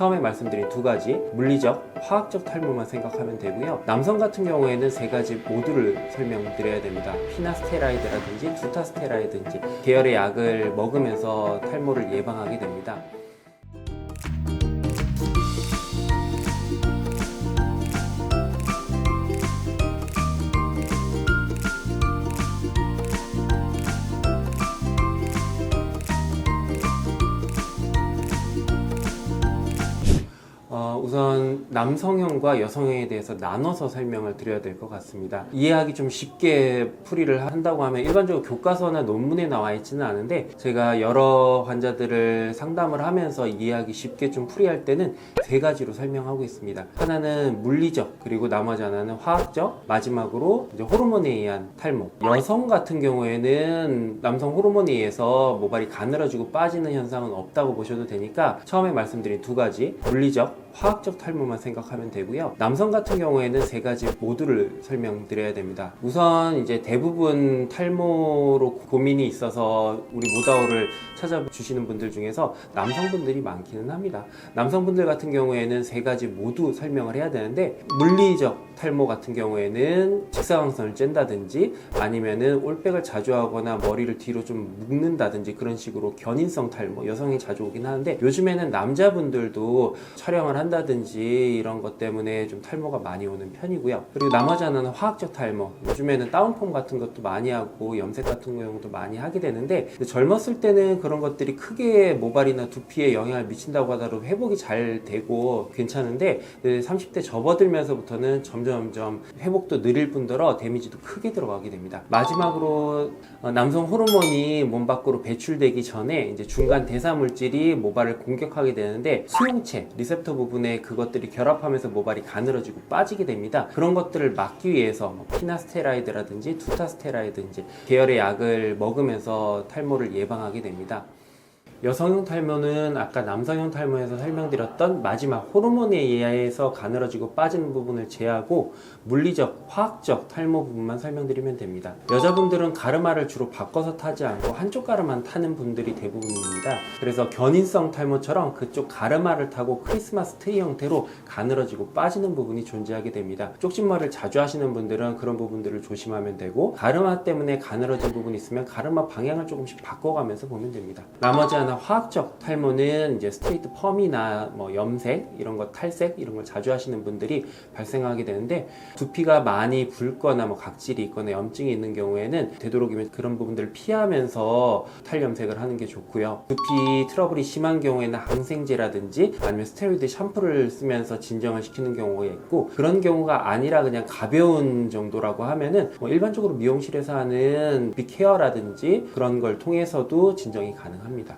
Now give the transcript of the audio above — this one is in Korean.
처음에 말씀드린 두 가지 물리적, 화학적 탈모만 생각하면 되고요. 남성 같은 경우에는 세 가지 모두를 설명드려야 됩니다. 피나스테라이드라든지 두타스테라이든지 계열의 약을 먹으면서 탈모를 예방하게 됩니다. 어, 우선 남성형과 여성형에 대해서 나눠서 설명을 드려야 될 것 같습니다. 이해하기 좀 쉽게 풀이를 한다고 하면 일반적으로 교과서나 논문에 나와 있지는 않은데 제가 여러 환자들을 상담을 하면서 이해하기 쉽게 좀 풀이할 때는 세 가지로 설명하고 있습니다. 하나는 물리적, 그리고 나머지 하나는 화학적, 마지막으로 이제 호르몬에 의한 탈모. 여성 같은 경우에는 남성 호르몬에 의해서 모발이 가늘어지고 빠지는 현상은 없다고 보셔도 되니까 처음에 말씀드린 두 가지 물리적, 화학적 탈모만 생각하면 되고요. 남성 같은 경우에는 세 가지 모두를 설명드려야 됩니다. 우선 이제 대부분 탈모로 고민이 있어서 우리 모다오를 찾아주시는 분들 중에서 남성분들이 많기는 합니다. 남성분들 같은 경우에는 세 가지 모두 설명을 해야 되는데 물리적 탈모 같은 경우에는 직사광선을 쨘다든지 아니면은 올백을 자주 하거나 머리를 뒤로 좀 묶는다든지 그런 식으로 견인성 탈모 여성이 자주 오긴 하는데 요즘에는 남자분들도 촬영을 한다든지 이런 것 때문에 좀 탈모가 많이 오는 편이고요. 그리고 나머지 하나는 화학적 탈모. 요즘에는 다운펌 같은 것도 많이 하고 염색 같은 경우도 많이 하게 되는데 젊었을 때는 그런 것들이 크게 모발이나 두피에 영향을 미친다고 하더라도 회복이 잘 되고 괜찮은데 30대 접어들면서부터는 점점 점점 회복도 느릴 뿐더러 데미지도 크게 들어가게 됩니다. 마지막으로 어, 남성 호르몬이 몸 밖으로 배출되기 전에 이제 중간 대사 물질이 모발을 공격하게 되는데 수용체 리셉터 부분 에 그것들이 결합하면서 모발이 가늘어지고 빠지게 됩니다. 그런 것들을 막기 위해서 뭐 피나스테라이드라든지 두타스테라이든지 계열의 약을 먹으면서 탈모를 예방하게 됩니다. 여성형 탈모는 아까 남성형 탈모에서 설명드렸던 마지막 호르몬에 의해서 가늘어지고 빠지는 부분을 제하고 물리적, 화학적 탈모 부분만 설명드리면 됩니다. 여자분들은 가르마를 주로 바꿔서 타지 않고 한쪽 가르마만 타는 분들이 대부분입니다. 그래서 견인성 탈모처럼 그쪽 가르마를 타고 크리스마스 트리 형태로 가늘어지고 빠지는 부분이 존재하게 됩니다. 쪽진머리를 자주 하시는 분들은 그런 부분들을 조심하면 되고 가르마 때문에 가늘어진 부분이 있으면 가르마 방향을 조금씩 바꿔가면서 보면 됩니다. 나머지 하나 화학적 탈모는 이제 스트레이트 펌이나 뭐 염색 이런 거 탈색 이런 걸 자주 하시는 분들이 발생하게 되는데 두피가 많이 붉거나 뭐 각질이 있거나 염증이 있는 경우에는 되도록이면 그런 부분들을 피하면서 탈염색을 하는 게 좋고요. 두피 트러블이 심한 경우에는 항생제라든지 아니면 스테로이드 샴푸를 쓰면서 진정을 시키는 경우가 있고 그런 경우가 아니라 그냥 가벼운 정도라고 하면은 뭐 일반적으로 미용실에서 하는 빅 케어라든지 그런 걸 통해서도 진정이 가능합니다.